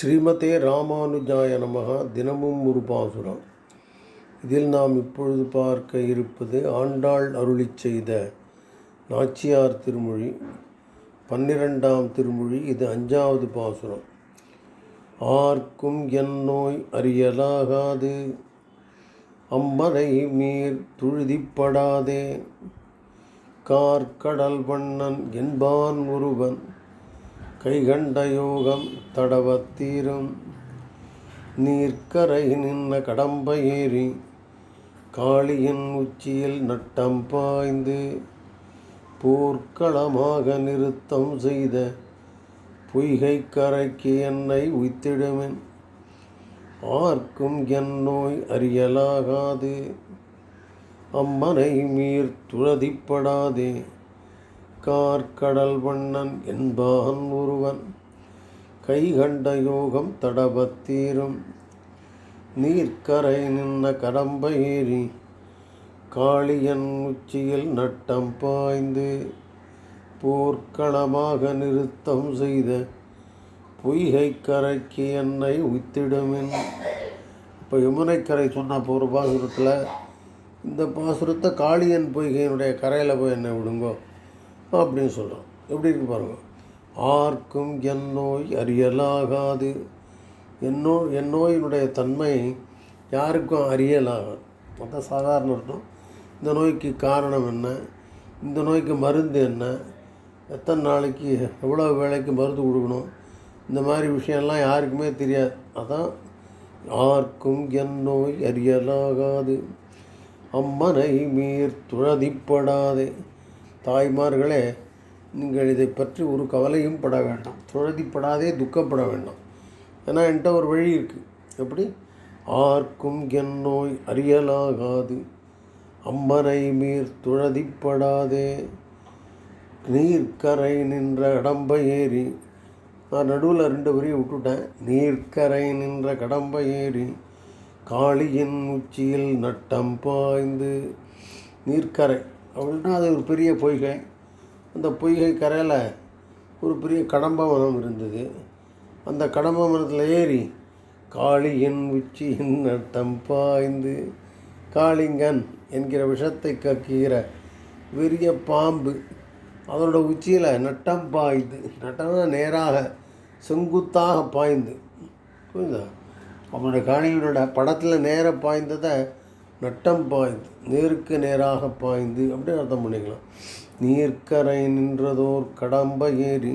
ஸ்ரீமதே ராமானுஜாய நமகா. தினமும் ஒரு பாசுரம். இதில் நாம் இப்பொழுது பார்க்க இருப்பது ஆண்டாள் அருளிச் செய்த நாச்சியார் திருமொழி. பன்னிரெண்டாம் திருமொழி இது அஞ்சாவது பாசுரம். ஆர்க்கும் என் நோய் அறியலாகாது. அம்மனை மீர் துழுதிப்படாதே. கார்கடல் வண்ணன் என்பான் ஒருவன். கைகண்ட யோகம் தடவத்தீரும். நீர்க்கரை நின்ன கடம்ப ஏறி காளியின் உச்சியில் நட்டம் பாய்ந்து போர்க்களமாக நிறுத்தம் செய்த பொய்கை கரைக்கு என்னை உய்த்திடுவேன் ஆர்க்கும் என் நோய் அறியலாகாது. அம்மனை மீர் துரதிப்படாதே. கார்க்கடல் வண்ணன் என்பான் ஒருவன். கைகண்ட யோகம் தடபத்தீரும் நீர்க்கரை நின்ன கடம்பயேறி ஏறி காளியன் உச்சியில் நட்டம் பாய்ந்து போர்க்களமாக நிறுத்தம் செய்த பொய்கை கரைக்கு என்னை உத்திடுமின் இப்போ யமுனைக்கரை சொன்ன ஒரு பாசுரத்தில் இந்த பாசுரத்தை காளியன் பொய்கையினுடைய கரையில் போய் என்னை விடுங்கோ. அப்படின்னு சொல்கிறோம் எப்படி இருக்கு பாருங்க. ஆர்க்கும் என் நோய் அறியலாகாது. என்னோ என் நோயினுடைய தன்மை யாருக்கும் அறியலாகாது. அதான் சாதாரண அர்த்தம். இந்த நோய்க்கு காரணம் என்ன? இந்த நோய்க்கு மருந்து என்ன? எத்தனை நாளைக்கு எவ்வளோ வேலைக்கு மருந்து கொடுக்கணும்? இந்த மாதிரி விஷயம்லாம் யாருக்குமே தெரியாது. அதான் யாருக்கும் என் நோய் அறியலாகாது. அம்மனை மீர் துழதிப்படாதே தாய்மார்களே நீங்கள் இதை பற்றி ஒரு கவலையும் பட வேண்டாம். துழதிப்படாதே துக்கப்பட வேண்டாம். ஏன்னா என்கிட்ட ஒரு வழி இருக்குது எப்படி? ஆர்க்கும் என் நோய் அறியலாகாது. அம்மனை மீர் துழதிப்படாதே நீர்க்கரை நின்ற கடம்ப ஏறி நான் நடுவில் ரெண்டு வரியை விட்டுட்டேன். நீர்க்கரை நின்ற கடம்ப ஏறி காளியின் உச்சியில் நட்டம் பாய்ந்து நீர்க்கரை. அப்படின்னா அது ஒரு பெரிய பொய்கை. அந்த பொய்கை கரையில் ஒரு பெரிய கடம்ப மரம் இருந்தது. அந்த கடம்ப மரத்தில் ஏறி காளியின் உச்சியின் நட்டம் பாய்ந்து காளிங்கன் என்கிற விஷத்தை கக்குகிற பெரிய பாம்பு அதனோட உச்சியில் நட்டம் பாய்ந்து நட்டம்னா நேராக செங்குத்தாக பாய்ந்து. புரியுதா? அவனோட காணிகளோட படத்தில் நேராக பாய்ந்ததை நட்டம் பாய்ந்து நேருக்கு நேராக பாய்ந்து அப்படின்னு அர்த்தம் பண்ணிக்கலாம். நீர்க்கரை நின்றதோர் கடம்ப ஏறி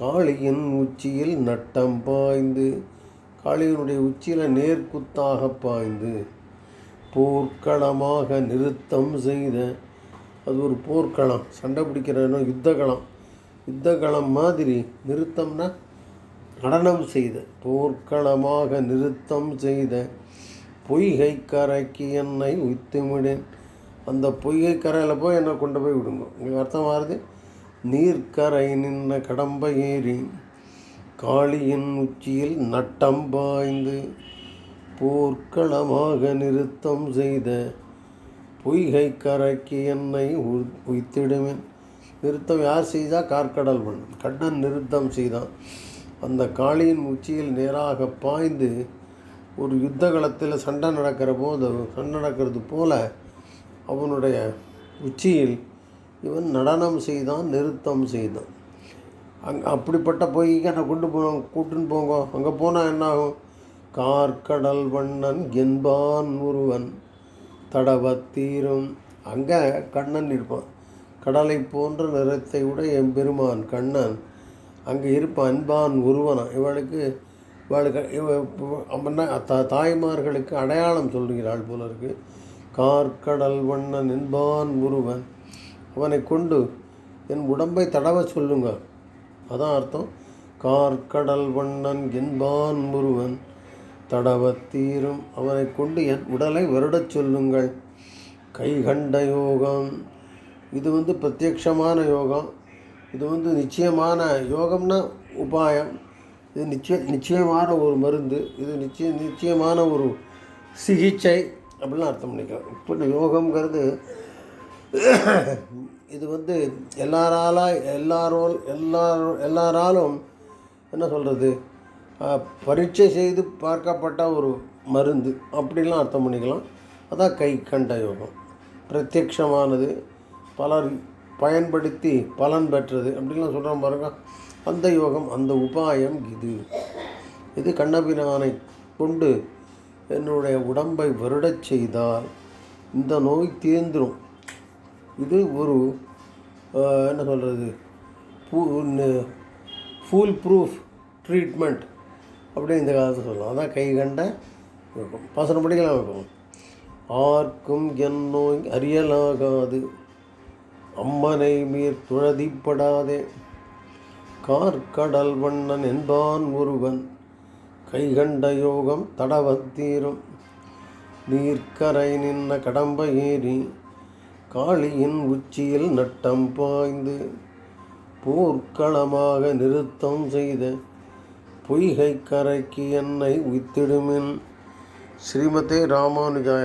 காளியின் உச்சியில் நட்டம் பாய்ந்து காளியனுடைய உச்சியில் நேர்க்குத்தாக பாய்ந்து போர்க்களமாக நிறுத்தம் செய்த அது ஒரு போர்க்களம் சண்டை பிடிக்கிற இடம் யுத்தகலம் யுத்தகளம் மாதிரி நிறுத்தம்னா நடனம் செய்த போர்க்களமாக நிறுத்தம் செய்த பொய்கை கரைக்கு என்னை உய்த்துமிடேன். அந்த பொய்கை கரையில் போய் என்னை கொண்டு போய் விடுங்க. உங்களுக்கு அர்த்தம் ஆறுது நீர்க்கரை நின்ன கடம்ப ஏறி காளியின் உச்சியில் நட்டம் பாய்ந்து போர்க்களமாக நிறுத்தம் செய்த பொய்கை கரைக்கு என்னை உய்த்திடுவேன். நிறுத்தம் யார் செய்தால் கார்கடல் மண் கண்ணன் நிறுத்தம் செய்தான். அந்த காளியின் உச்சியில் நேராக பாய்ந்து ஒரு யுத்த களத்தில் சண்டை நடக்கிற போது சண்டை நடக்கிறது போல அவனுடைய உச்சியில் இவன் நடனம் செய்தான் நிறுத்தம் செய்தான். அங் அப்படிப்பட்ட பொய்க்கு என்னை கொண்டு போ கூட்டுன்னு போங்க. அங்கே போனால் என்ன ஆகும் கார்க்கடல் வண்ணன் என்பான் ஒருவன் தடவத்தீரும் அங்கே கண்ணன் இருப்பான். கடலை போன்ற நிறத்தை விட எம்பெருமான் கண்ணன் அங்கே இருப்பான். அன்பான் ஒருவனா? இவளுக்கு இவளுக்கு அப்படின்னா தாய்மார்களுக்கு அடையாளம் சொல்கிறாள் போல இருக்கு. கார்க்கடல் வண்ணன் என்பான் ஒருவன் அவனை கொண்டு என் உடம்பை தடவ சொல்லுங்க. அதான் அர்த்தம். கார்க்கடல் வண்ணன் என்பான் தடவ தீரும். அவனை கொண்டு என் உடலை வருடச் சொல்லுங்கள். கைகண்ட யோகம் இது வந்து பிரத்யக்ஷமான யோகம். இது வந்து நிச்சயமான யோகம்னா உபாயம். இது நிச்சய நிச்சயமான ஒரு மருந்து இது நிச்சய நிச்சயமான ஒரு சிகிச்சை அப்படிலாம் அர்த்தம் பண்ணிக்கலாம். இப்போ இந்த இது வந்து எல்லாரால எல்லாரோ எல்லாரும் எல்லாராலும் என்ன சொல்கிறது பரீட்சை செய்து பார்க்கப்பட்ட ஒரு மருந்து அப்படிலாம் அர்த்தம் பண்ணிக்கலாம். அதான் கை கண்ட யோகம். பிரத்யக்ஷமானது. பலர் பயன்படுத்தி பலன் பெற்றது. அப்படின்லாம் சொல்கிறோம் பாருங்க. அந்த யோகம் அந்த உபாயம் இது. இது கண்ணபிரானை கொண்டு என்னுடைய உடம்பை வருடச் செய்தால் இந்த நோய் தீர்ந்துடும் இது ஒரு என்ன சொல்கிறது பூ ஃபுல் ப்ரூஃப் ட்ரீட்மெண்ட் அப்படின்னு இந்த காலத்தில் சொல்லலாம். அதான் கை கண்ட இருக்கும் பாசனம் படிக்கலாம் இருக்கும் ஆர்க்கும் என் நோய் அறியலாகாது. அம்மனை மீர் துழதிப்படாதே. கார்கடல் வண்ணன் என்பான் ஒருவன் கைகண்ட யோகம் தடவத்தீரும் நீர்க்கரை நின்ன கடம்ப ஏறி காளியின் உச்சியில் நட்டம் பாய்ந்து போர்க்களமாக நிறுத்தம் செய்த பொய்கை கரைக்கு என்னை உய்த்திடுமின். ஸ்ரீமதே ராமானுஜாய